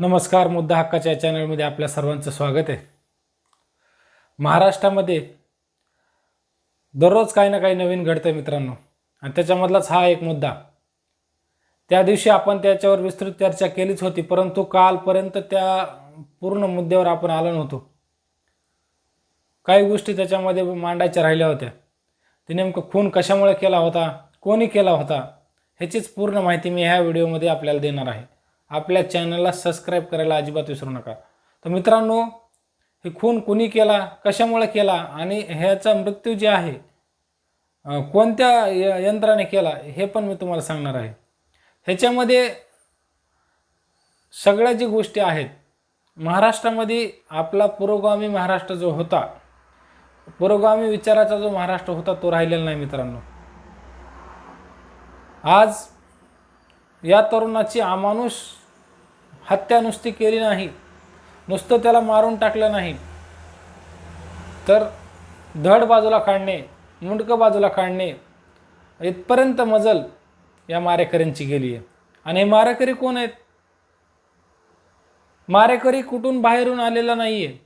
नमस्कार मुद्दा हक्काच्या या चॅनलमध्ये आपल्या सर्वांचं स्वागत आहे. महाराष्ट्रामध्ये दररोज काही ना काही नवीन घडतं मित्रांनो. आणि त्याच्यामधलाच हा एक मुद्दा. त्या दिवशी आपण त्याच्यावर विस्तृत चर्चा केलीच होती परंतु कालपर्यंत त्या पूर्ण मुद्द्यावर आपण आलो नव्हतो. काही गोष्टी त्याच्यामध्ये मांडायच्या राहिल्या होत्या. ते नेमकं खून कशामुळे केला होता कोणी केला होता ह्याचीच पूर्ण माहिती मी ह्या व्हिडिओमध्ये आपल्याला देणार आहे. आपल्या चॅनलला सबस्क्राईब करायला अजिबात विसरू नका. तर मित्रांनो हे खून कुणी केला कशामुळे केला आणि ह्याचा मृत्यू जे आहे कोणत्या य- यंत्राने केला हे पण मी तुम्हाला सांगणार आहे. ह्याच्यामध्ये सगळ्या जी गोष्टी आहेत महाराष्ट्रामध्ये आपला पुरोगामी महाराष्ट्र जो होता पुरोगामी विचाराचा जो महाराष्ट्र होता तो राहिलेला नाही मित्रांनो. आज या तरुणाची अमानुष हत्या नुसती केली नाही नुसतं त्याला मारून टाकलं नाही तर धड बाजूला काढणे मुंडकं बाजूला काढणे इथपर्यंत मजल या मारेकऱ्यांची गेली आहे. आणि हे मारेकरी कोण आहेत? मारेकरी कुठून बाहेरून आलेला नाही आहे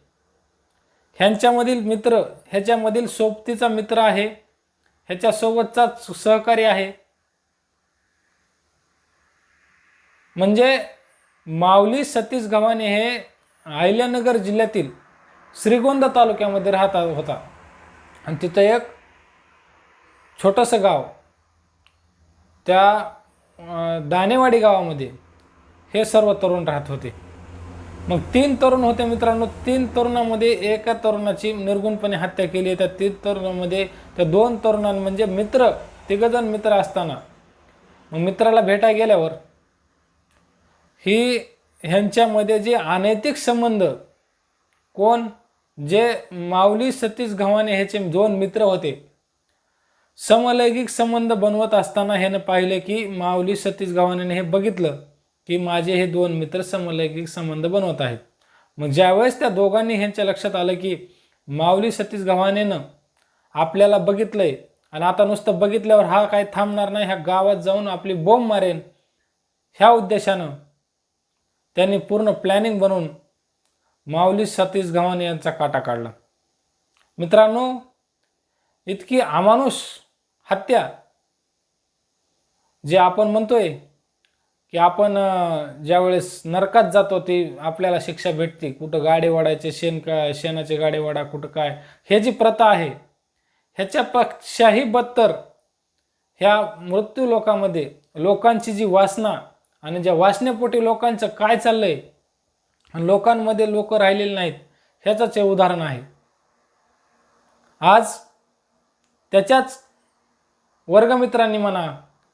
ह्यांच्यामधील मित्र ह्याच्यामधील सोबतीचा मित्र आहे ह्याच्यासोबतचा सहकारी आहे. म्हणजे माऊली सतीश गव्हाणे हे अहिल्यानगर जिल्ह्यातील श्रीगोंदा तालुक्यामध्ये राहत होता. आणि तिथं एक छोटंसं गाव त्या दानेवाडी गावामध्ये हे सर्व तरुण राहत होते. मग तीन तरुण होते मित्रांनो. तीन तरुणामध्ये एका तरुणाची निर्गुणपणे हत्या केली आहे. त्या तीन तरुणामध्ये त्या दोन तरुणां म्हणजे मित्र तिघजण मित्र असताना मग मित्राला भेटा गेल्यावर ही ह्यांच्यामध्ये जे अनैतिक संबंध कोण? जे माऊली सतीश घवाने ह्याचे दोन मित्र होते. समलैंगिक संबंध बनवत असताना ह्यानं पाहिलं की माऊली सतीश घवाने हे बघितलं की माझे हे दोन मित्र समलैंगिक संबंध बनवत आहेत. मग ज्यावेळेस त्या दोघांनी ह्यांच्या लक्षात आलं की माऊली सतीश गव्हाणेनं आपल्याला बघितलंय आणि आता नुसतं बघितल्यावर हा काय थांबणार नाही ह्या गावात जाऊन आपली बोंब मारेन ह्या उद्देशानं त्यांनी पूर्ण प्लॅनिंग बनवून माऊली सतीश गव्हाणे यांचा काटा काढला. मित्रांनो इतकी अमानुष हत्या जे आपण म्हणतोय की आपण ज्यावेळेस नरकात जातो ती आपल्याला शिक्षा भेटते. कुठं गाडे वाढायचे शेण काय शेणाचे गाडे वाढा कुठं काय. हे जी प्रथा आहे ह्याच्यापेक्षाही बत्तर ह्या मृत्यू लोकांमध्ये लोकांची जी वासना आणि ज्या वासनेपोटी लोकांचं काय चाललंय आणि लोकांमध्ये लोक राहिलेले नाहीत ह्याचंच हे उदाहरण आहे. आज त्याच्याच वर्गमित्रांनी म्हणा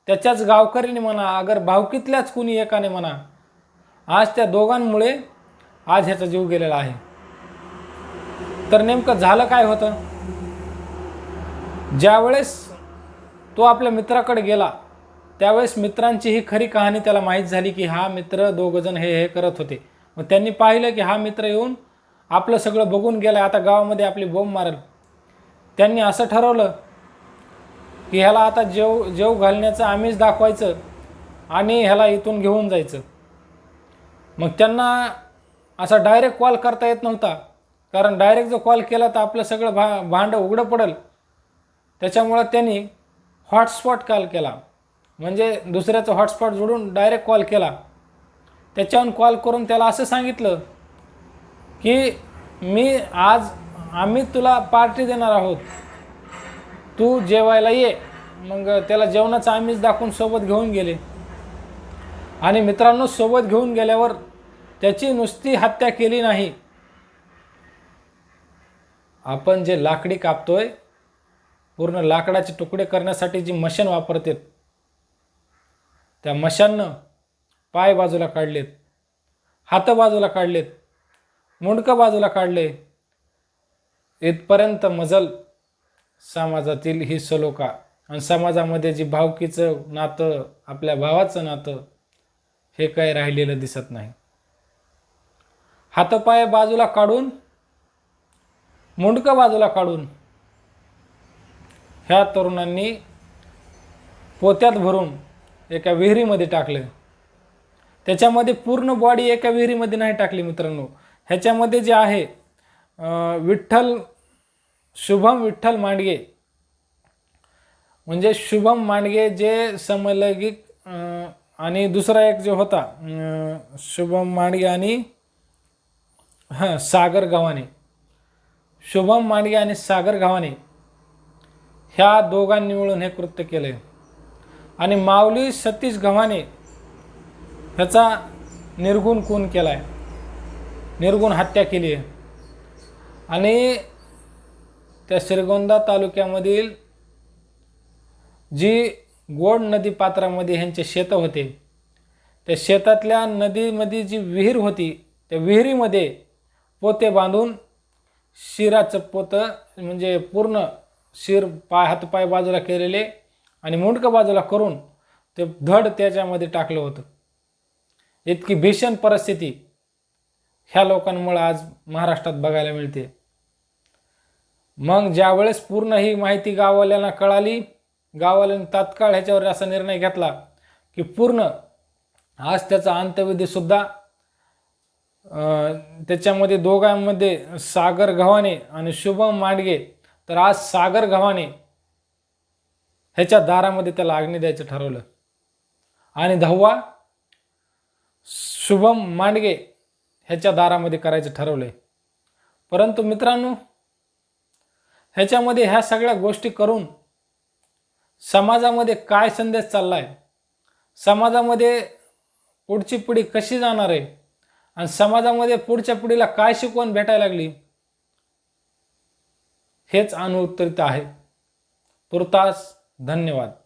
त्याच्याच गावकऱ्यांनी म्हणा अगर भावकीतल्याच कुणी एकाने म्हणा आज त्या दोघांमुळे आज ह्याचा जीव गेलेला आहे. तर नेमकं झालं काय होतं? ज्यावेळेस तो आपल्या मित्राकडे गेला त्यावेळेस मित्रांची ही खरी कहाणी त्याला माहीत झाली की हा मित्र दोघंजण हे हे करत होते. मग त्यांनी पाहिलं की हा मित्र येऊन आपलं सगळं बघून गेलं आता गावामध्ये आपली बोंब मारेल. त्यांनी असं ठरवलं की ह्याला आता जेव जेव घालण्याचं आम्हीच दाखवायचं आणि ह्याला इथून घेऊन जायचं. मग त्यांना असा डायरेक्ट कॉल करता येत नव्हता. कारण डायरेक्ट जर कॉल केला तर आपलं सगळं भा भांडं उघडं पडेल. त्याच्यामुळं त्यांनी हॉटस्पॉट कॉल केला. म्हणजे दुसऱ्याचं हॉटस्पॉट जोडून डायरेक्ट कॉल केला. त्याच्याहून कॉल करून त्याला असं सांगितलं की मी आज आम्ही तुला पार्टी देणार आहोत. तू जेवायला ये. मग त्याला जेवणाचं आम्हीच दाखवून सोबत घेऊन गेले. आणि मित्रांनो सोबत घेऊन गेल्यावर त्याची नुसती हत्या केली नाही. आपण जे लाकडी कापतोय पूर्ण लाकडाचे तुकडे करण्यासाठी जी मशीन वापरतात त्या मशांनं पाय बाजूला काढलेत हात बाजूला काढलेत मुंडकं बाजूला काढले. इथपर्यंत मजल समाजातील ही सलोका आणि समाजामध्ये जी भावकीचं नातं आपल्या भावाचं नातं हे काही राहिलेलं दिसत नाही. हातपाय बाजूला काढून मुंडकं बाजूला काढून ह्या तरुणांनी पोत्यात भरून एका विहिरीमध्ये टाकलं. त्याच्यामध्ये पूर्ण बॉडी एका विहिरीमध्ये नाही टाकली मित्रांनो. ह्याच्यामध्ये जे आहे विठ्ठल शुभम विठ्ठल मांडगे. म्हणजे शुभम मांडगे जे समलैंगिक आणि दुसरा एक जो होता शुभम मांडगे आणि हां सागर गव्हाणे. शुभम मांडगे आणि सागर गव्हाणे. ह्या दोघांनी मिळून हे कृत्य केले आणि माऊली सतीश गव्हाणे ह्याचा निर्गुण खून केला आहे निर्गुण हत्या केली आहे. आणि त्या श्रीगोंदा तालुक्यामधील जी गोड नदी पात्रामध्ये ह्यांचे शेतं होते त्या शेतातल्या नदीमध्ये जी विहीर होती त्या विहिरीमध्ये पोते बांधून शिराचं पोतं म्हणजे पूर्ण शिर पाय हातपाय बाजूला केलेले आणि मुंडकं बाजूला करून ते धड त्याच्यामध्ये टाकलं होतं. इतकी भीषण परिस्थिती ह्या लोकांमुळे आज महाराष्ट्रात बघायला मिळते. मग ज्यावेळेस पूर्ण ही माहिती गाववाल्यांना कळाली गाववाल्यांनी तात्काळ ह्याच्यावर असा निर्णय घेतला की पूर्ण आज त्याचा अंत्यविधीसुद्धा त्याच्यामध्ये दोघांमध्ये सागर गव्हाणे आणि शुभम मांडगे तर आज सागर गव्हाणे ह्याच्या दारामध्ये त्याला अग्नी द्यायचं ठरवलं. आणि दहावा शुभम मांडगे ह्याच्या दारामध्ये करायचं ठरवलंय. परंतु मित्रांनो ह्याच्यामध्ये ह्या सगळ्या गोष्टी करून समाजामध्ये काय संदेश चालला आहे समाजामध्ये पुढची पिढी कशी जाणार आहे? आणि समाजामध्ये पुढच्या पिढीला काय शिकवण भेटायला लागली? हेच अनुत्तरित आहे. तुर्तास धन्यवाद.